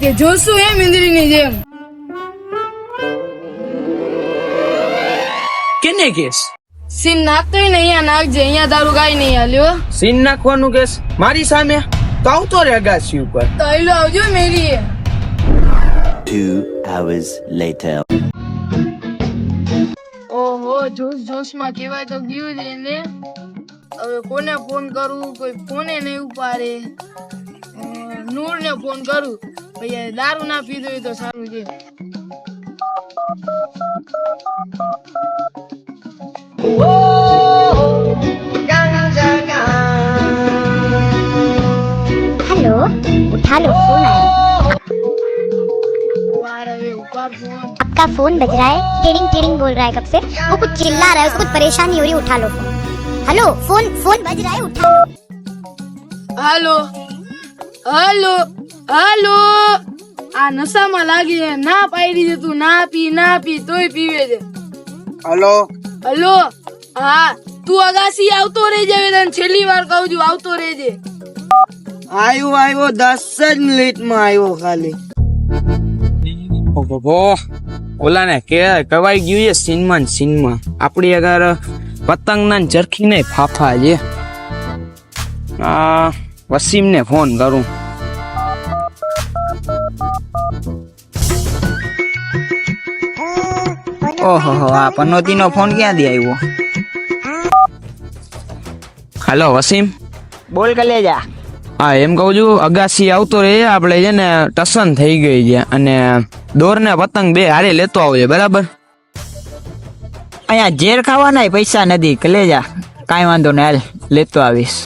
કે જોશું એમ ઇન્દ્રની જેમ. કેને કેસ? સીન નાખતો ને અહીંયા નાખજે અહીંયા તારું કાંઈ નહીં હાલ્યો. સીન નાખવાનું કેસ? મારી સામે? તો આવતો રે અગાસી ઉપર. તો હાલો આવજો મેરી Two hours later. ઓહો જોશ જોશમાં કહેવાય તો ગયું છે ને હવે કોને ફોન કરું કોઈ ફોને નહીં ઉપાડે. નૂર ને ફોન કરું. ભાઈ દારૂ ના પીધો હોય તો સારું છે हेलो उठा लो फोन आया વાર હવે ઉપાડ ફોન आपका फोन बज रहा है टिडिंग टिडिंग बोल रहा है कब से वो कुछ चिल्ला रहा है उसको कुछ परेशानी हो रही है उठा लो फोन हेलो फोन फोन बज रहा है उठा लो હાલો હાલો હાલો આ નશામાં લાગી છે. ના પાડી દેતું ના પી ના પી તોય પીવે છે. હલો? હલો? હા તું અગાસી આવતો રહેજે વેદન તને છેલ્લી વાર કહું છું આવતો રહેજે. આવ્યો આવ્યો દસ જ મિનિટમાં આવ્યો ખાલી. ઓહો ઓલા ને કે કવાઈ ગયું છે સીનમાં સીનમાં આપણી અગર પતંગ ના ચરખી ને ફાફા છે. આ વસીમ ને ફોન કરું. ઓહો આ પનોતીનો ફોન ક્યાંથી આવ્યો? હેલો વસીમ. બોલ કલેજા. હા એમ કહું છું અગાસી આવતો રહે આપણે છે ને ટસન થઈ ગઈ છે અને દોર ને પતંગ બે હારે લેતો આવજે બરાબર? અહીંયા ઝેર ખાવાના પૈસા નથી કલેજા. કાંઈ વાંધો નહીં હાલ લેતો આવીશ.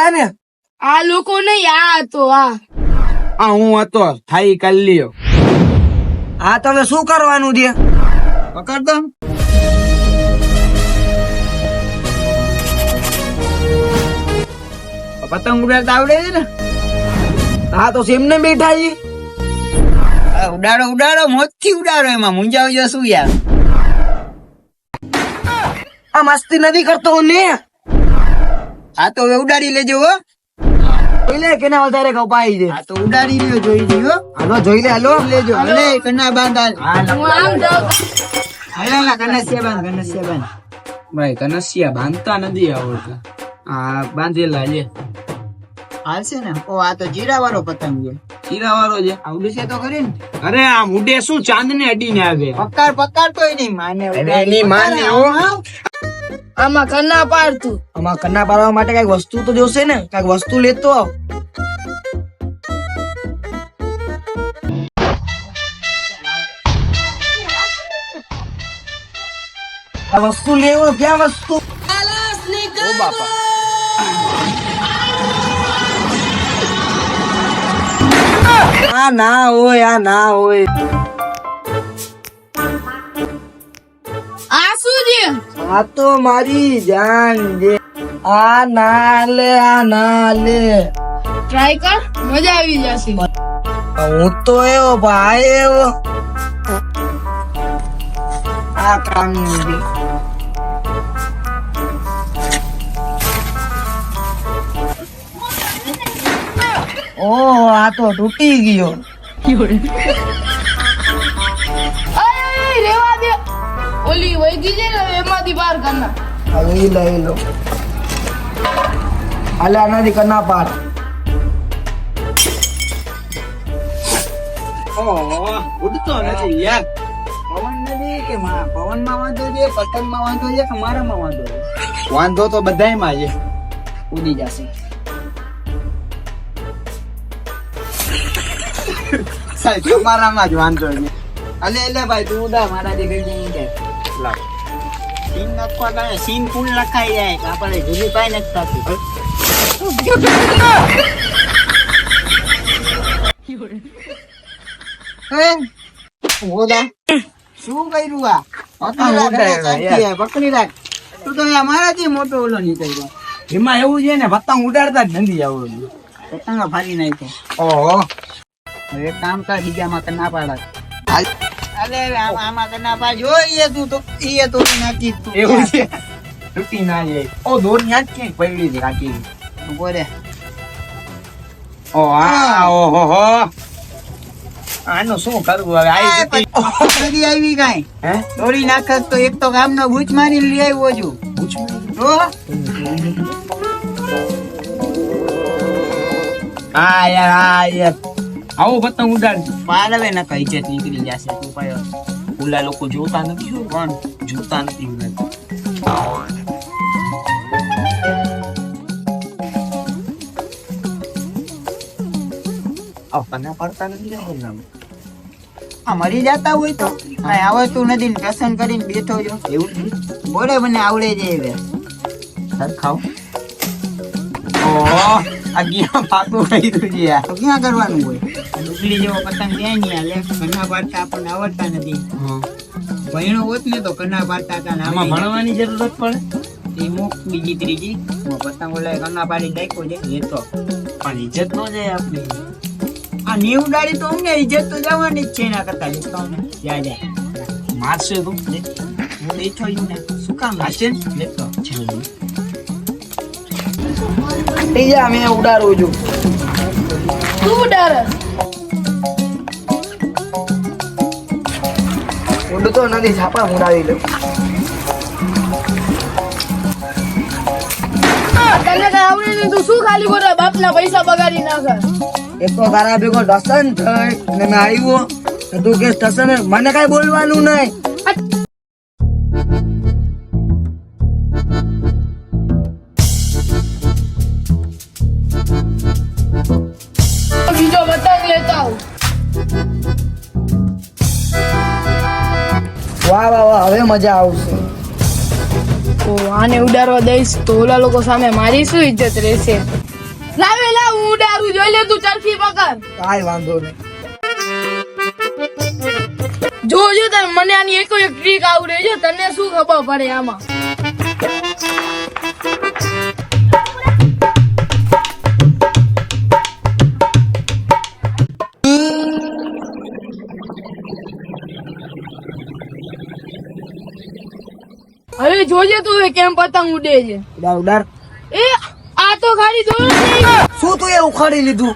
આ લોકો ને આ લોકો નહીં આ હતો આ. આ હું હતો થાઈ કલ્લીઓ લ્યો. આ તમે શું કરવાનું છે? પકડ દો પતંગ ઉડાડતા આવડે છે ને? હા તો સેમને બેઠા છે ઉડાડો ઉડાડો મોજથી ઉડાડો એમાં મુંજાવ શું યાર. આ મસ્તી નથી કરતો ને? આ તો હવે ઉડાડી લેજો હો. એટલે કેના વધારે કપાઈ છે? આ તો ઉડાડી લ્યો જોઈ લ્યો હાલો જોઈ લે હાલો. લેજો. હાલે. કન્ના બાંધા હાલ હું આમ જાઉં હાલ કનસિયા બાંધ કનસિયા બાંધ ભાઈ કનસિયા બાંધતા નથી આવડતા આ બાંધેલા છે હાલશે ને? ઓ આ તો જીરા વાળો પતંગ છે. જીરા વાળો છે? આવડું છે તો કરી ને? અરે આ મુડે શું? ચાંદ ને અડીને આવે. પકાર પકાર તોય નહીં માને એની માને હો. આમાં કન્ના પાડતું. આમાં કન્ના પાડવા માટે કંઈક વસ્તુ તો જોશે ને. કંઈક વસ્તુ લેતો આવ. આ વસ્તુ લેવો ક્યાં વસ્તુ? ઓ બાપા. આ ના હોય આ ના હોય. આ તો મારી જાન છે. આ ના લે આ ના લે ટ્રાય કર મજા આવી જશે. હું તો એવો ભાઈ એવો. આ કામ ઓ આ તો તૂટી ગયો. ઓલી વૈગી છે ને હવે એમાંથી બહાર કરના હવે ઈ લઈ લો હાલે આનાથી કરના પાર ઉડતો નથી યાર. પવન નથી કે માં પવનમાં વાંધો છે પતંગમાં વાંધો છે કે મારામાં વાંધો છે? વાંધો તો બધાયમાં છે. ઉડી જશે. સાહેબ તમારામાં જ વાંધો છે. અલે એટલે ભાઈ તું ઉડા મારા જે ગઈ કે લાવ સીન નાખવા કારણે સીન ફૂલ લખાઈ જાય આપણે જુદી પાઈ નથી થતી? શું કર્યું આ? પકડી રાખ, તું તો અહીંયા મારાથી મોટો ઓલો નીકળ્યો. એમાં એવું છે ને પતંગ ઉડાડતા જ નથી આવડતું પતંગ ફાડી નાખ્યો. ઓહો. હવે કામ કર બીજામાં ના પાડત અલે આમાં કર ના પાડ તું તો એ તો નાખી તું. એવું છે? તૂટી ના જાય. ઓ દોર ન્યા જ ક્યાંક પડી છે કાકી ઊભો ઓ આ ઓહો હો આનું શું કરવું હવે? આઈ આવી કાઈ? હે? દોરી નાખત તો એક તો ગામનો ભૂચ મારી લઈ આવ્યો છું. તો હા? યાર હા યાર આવો પતંગ ઉડાડ. માર ના કઈ ઇજ્જત નીકળી જશે તું પાયો. ઓલા લોકો જોતા નથી શું કોણ જોતા નથી આ મરી જતા હોય તો? કાંઈ આવડતું નથી ને કરીને બેઠો જો એવું બોલે મને આવડે છે હવે. સર ઓહો. આ ગયા પાકું કર્યું છે યાર ક્યાં કરવાનું હોય? ડુગલી જેવો પતંગ ક્યાં નહીં હાલે કન્ના પાડતા આપણને આવડતા નથી. ભણ્યો હોત ને તો કન્ના પાડતા હતા આમાં ભણવાની જરૂરત પડે. એ બીજી ત્રીજી પતંગ ઓલા કન્ના પાડી દાખ્યો છે એ તો. પણ ઇજ્જત નો જાય આપણી. આ નીવ ડાળી તો અમને ઇજ્જત તો જવાની જ છે એના કરતા જા જા. મારશે તો. હું બેઠો ને શું કામ મારશે? ને? લેતો ત્રીજા મેં ઉડાડું છું. તું ઉડાડે. ઉડતો નથી છાપા ઉડાવી લઉં તને કઈ આવડે નહીં તું શું ખાલી ખોટા બાપના પૈસા બગાડી નાખે. એક તો તારા ભેગો દસન થઈ ને મેં આવ્યો. તું કે ટસન મને કઈ બોલવાનું નહીં. મજા આવશે. તો આને ઉડાડવા દઈશ તો ઓલા લોકો સામે મારી શું ઇજ્જત રહેશે. લાવે લાવ હું ઉડારું જોઈ લે તું ચરખી પકડ. કાઈ વાંધો નહીં. જો જો તને મને આની એક એક ટ્રીક આવડે છે તને શું ખબર પડે આમાં? હવે જોજે તું કેમ પતંગ ઉડે છે. ઉડાર ઉડાર એ આ તો ખાલી દોર શું તું એ ઉખાડી લીધું?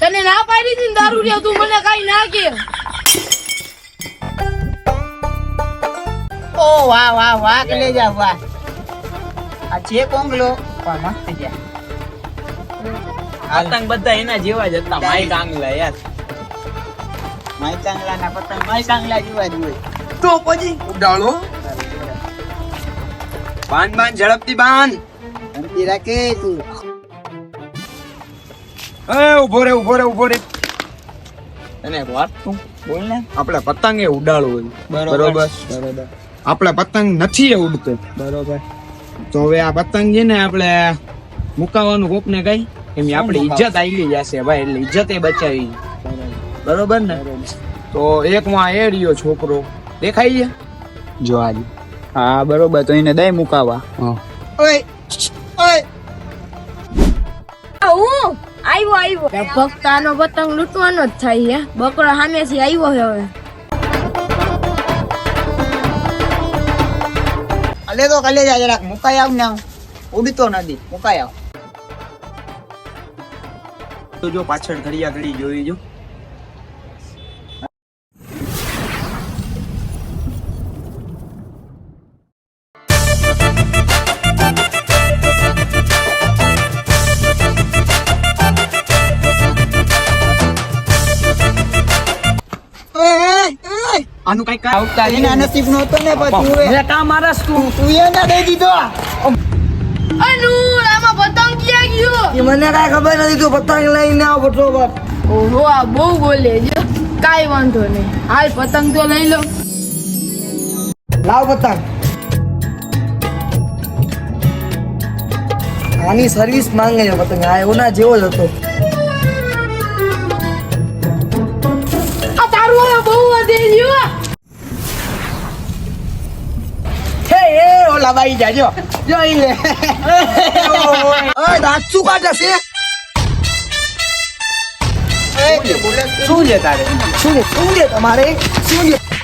તને ના પાડી હતી દારૂ રે તું મને કઈ ના કે. ઓ વાહ વાહ વાહ કે લે જા વાહ. આ છે કોંગલો પણ મસ્ત ગયા પતંગ બધા એના જેવા જ હતા માય કાંગલા યાર. માય કાંગલા ના પતંગ માય કાંગલા જેવા જ હોય. તો પછી? ઉડાડો. બાંધ બાંધ ઝડપથી બાંધ ધમકી રાખે તું. એ ઊભો રે ઊભો રે ઊભો રે. અને વાત તું બોલ ને. આપણે પતંગ એ ઉડાડવું હોય. બરોબર. બરોબર? આપણે પતંગ નથી એ ઉડતો. બરોબર. તો હવે આ પતંગ છે ને આપણે મુકાવાનું કોક ને કઈ એમ આપણી ઇજ્જત આવી જશે ભાઈ એટલે ઇજ્જત એ બચાવી. બરોબર. ને? તો એક માં એ રહ્યો છોકરો. દેખાય છે? જો આજે હા બરોબર તો એને દઈ મુકાવા. ઓય ઓય. હું? આવ્યો આવ્યો ફક્ત આનો પતંગ લૂંટવાનો જ થાય હે બકરો સામેથી આવ્યો છે હવે. અલે તો કલે જા જરાક મુકાઈ આવ ને ઉડતો નથી મુકાઈ આવ. તો જો પાછળ ઘડિયા ઘડી જોઈ જો. આનું કઈ આવતા એના નસીબ નો હતો ને પછી હું એ કામ મારા તું તું એને દઈ દીધો. અનુ આમાં પતંગ જો એ મને કાંઈ ખબર નથી તું પતંગ લઈને આવ ફટોફટ ઓહો આ બહુ બોલે જો કાઈ વાંધો નહીં. હાલ પતંગ તો લઈ લો. લાવ પતંગ. આની સર્વિસ માંગે છે પતંગ. આ ના જેવો જ હતો. આ તારું બહુ વધે ગયું એ ઓલા બાઈ જાજો જોઈ લે. દાંત શું કાઢે છે શું છે તારે? શું છે? શું છે તમારે? શું છે?